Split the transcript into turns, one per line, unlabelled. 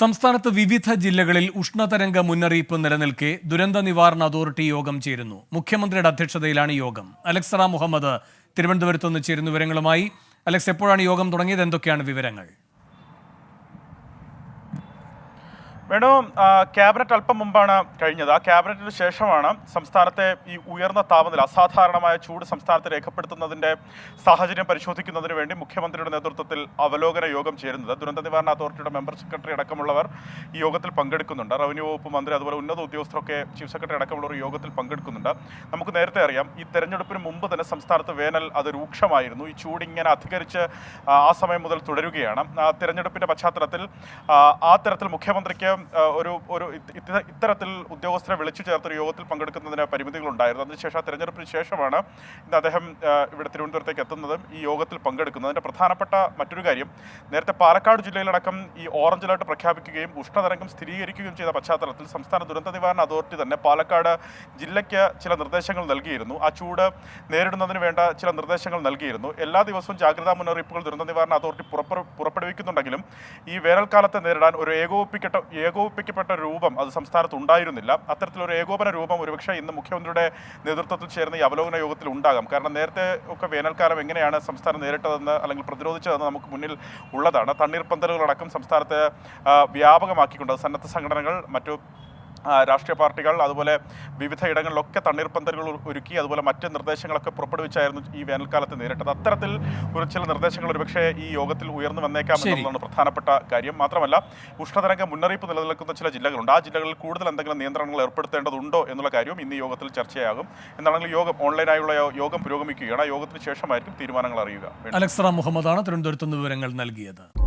സംസ്ഥാനത്ത് വിവിധ ജില്ലകളിൽ ഉഷ്ണതരംഗ മുന്നറിയിപ്പ് നിലനിൽക്കെ ദുരന്ത നിവാരണ അതോറിറ്റി യോഗം ചേരുന്നു. മുഖ്യമന്ത്രിയുടെ അധ്യക്ഷതയിലാണ് യോഗം. അലക്സറ മുഹമ്മദ് തിരുവനന്തപുരത്ത് നിന്ന് ചേരുന്ന വിവരങ്ങളുമായി. അലക്സ് എപ്പോഴാണ് യോഗം തുടങ്ങിയത്? എന്തൊക്കെയാണ് വിവരങ്ങൾ?
വേണു ക്യാബിനറ്റ് അല്പം മുമ്പാണ് കഴിഞ്ഞത്. ആ ക്യാബിനറ്റിന് ശേഷമാണ് സംസ്ഥാനത്തെ ഈ ഉയർന്ന താപനില അസാധാരണമായ ചൂട് സംസ്ഥാനത്ത് രേഖപ്പെടുത്തുന്നതിന്റെ സാഹചര്യം പരിശോധിക്കുന്നതിന് വേണ്ടി മുഖ്യമന്ത്രിയുടെ നേതൃത്വത്തിൽ അവലോകന യോഗം ചേരുന്നത്. ദുരന്ത നിവാരണ അതോറിറ്റിയുടെ മെമ്പർ സെക്രട്ടറി അടക്കമുള്ളവർ ഈ യോഗത്തിൽ പങ്കെടുക്കുന്നുണ്ട്. റവന്യൂ വകുപ്പ് മന്ത്രി അതുപോലെ ഉന്നത ഉദ്യോഗസ്ഥരൊക്കെ ചീഫ് സെക്രട്ടറി അടക്കമുള്ളവർ യോഗത്തിൽ പങ്കെടുക്കുന്നുണ്ട്. നമുക്ക് നേരത്തെ അറിയാം ഈ തെരഞ്ഞെടുപ്പിന് മുമ്പ് തന്നെ സംസ്ഥാനത്ത് വേനൽ അത് രൂക്ഷമായിരുന്നു. ഈ ചൂട് ഇങ്ങനെ അധികരിച്ച് ആ, സമയം മുതൽ തുടരുകയാണ്. തെരഞ്ഞെടുപ്പിന്റെ പശ്ചാത്തലത്തിൽ ആ തരത്തിൽ മുഖ്യമന്ത്രിക്ക് ഒരു ഒരു ഇത് ഇത് ഇത്തരത്തിൽ ഉദ്യോഗസ്ഥരെ വിളിച്ചു ചേർത്തൊരു യോഗത്തിൽ പങ്കെടുക്കുന്നതിന് പരിമിതികളുണ്ടായിരുന്നു അതിനുശേഷം തെരഞ്ഞെടുപ്പിന് ശേഷമാണ് ഇന്ന് അദ്ദേഹം ഇവിടെ തിരുവനന്തപുരത്തേക്ക് എത്തുന്നതും ഈ യോഗത്തിൽ പങ്കെടുക്കുന്നത്. അതിന്റെ പ്രധാനപ്പെട്ട മറ്റൊരു കാര്യം നേരത്തെ പാലക്കാട് ജില്ലയിലടക്കം ഈ ഓറഞ്ച് അലർട്ട് പ്രഖ്യാപിക്കുകയും ഉഷ്ണതരംഗം സ്ഥിരീകരിക്കുകയും ചെയ്ത പശ്ചാത്തലത്തിൽ സംസ്ഥാന ദുരന്ത നിവാരണ അതോറിറ്റി തന്നെ പാലക്കാട് ജില്ലയ്ക്ക് ചില നിർദ്ദേശങ്ങൾ നൽകിയിരുന്നു. ആ ചൂട് നേരിടുന്നതിന് വേണ്ട ചില നിർദ്ദേശങ്ങൾ നൽകിയിരുന്നു. എല്ലാ ദിവസവും ജാഗ്രതാ മുന്നറിയിപ്പുകൾ ദുരന്ത നിവാരണ അതോറിറ്റി പുറപ്പെ പുറപ്പെടുവിക്കുന്നുണ്ടെങ്കിലും ഈ വേനൽക്കാലത്തെ നേരിടാൻ ഒരു ഏകോപിപ്പിക്കട്ട ഏകോപിപ്പിക്കപ്പെട്ട രൂപം അത് സംസ്ഥാനത്ത് ഉണ്ടായിരുന്നില്ല. അത്തരത്തിലൊരു ഏകോപന രൂപം ഒരുപക്ഷെ ഇന്ന് മുഖ്യമന്ത്രിയുടെ നേതൃത്വത്തിൽ ചേർന്ന ഈ അവലോകന യോഗത്തിൽ ഉണ്ടാകാം. കാരണം നേരത്തെ ഒക്കെ വേനൽക്കാലം എങ്ങനെയാണ് സംസ്ഥാനം നേരിട്ടതെന്ന് അല്ലെങ്കിൽ പ്രതിരോധിച്ചതെന്ന് നമുക്ക് മുന്നിൽ ഉള്ളതാണ്. തണ്ണീർപ്പന്തലുകളടക്കം സംസ്ഥാനത്ത് വ്യാപകമാക്കിക്കൊണ്ട് സന്നദ്ധ സംഘടനകൾ മറ്റു രാഷ്ട്രീയ പാർട്ടികൾ അതുപോലെ വിവിധ ഇടങ്ങളിലൊക്കെ തണ്ണീർപ്പന്തലുകൾ ഒരു- ഒരുക്കി അതുപോലെ മറ്റ് നിർദ്ദേശങ്ങളൊക്കെ പുറപ്പെടുവിച്ചായിരുന്നു ഈ വേനൽക്കാലത്ത് നേരിട്ടത്. അത്തരത്തിൽ ഒരു ചില നിർദ്ദേശങ്ങൾ ഒരുപക്ഷെ ഈ യോഗത്തിൽ ഉയർന്നു വന്നേക്കാം. എന്നുള്ളതാണ് പ്രധാനപ്പെട്ട കാര്യം. മാത്രമല്ല ഉഷ്ണതരംഗ മുന്നറിയിപ്പ് നിലനിൽക്കുന്ന ചില ജില്ലകളുണ്ട്. ആ ജില്ലകളിൽ കൂടുതൽ എന്തെങ്കിലും നിയന്ത്രണങ്ങൾ ഏർപ്പെടുത്തേണ്ടതുണ്ടോ എന്നുള്ള കാര്യവും ഇന്ന് യോഗത്തിൽ ചർച്ചയാകും. എന്നാണെങ്കിൽ യോഗം ഓൺലൈനായുള്ള യോഗം പുരോഗമിക്കുകയാണ്. ആ യോഗത്തിന് ശേഷമായിരിക്കും തീരുമാനങ്ങൾ അറിയുക.
അലക്സറ മുഹമ്മദാണ് തിരുവനന്തപുരത്ത് വിവരങ്ങൾ നൽകിയത്.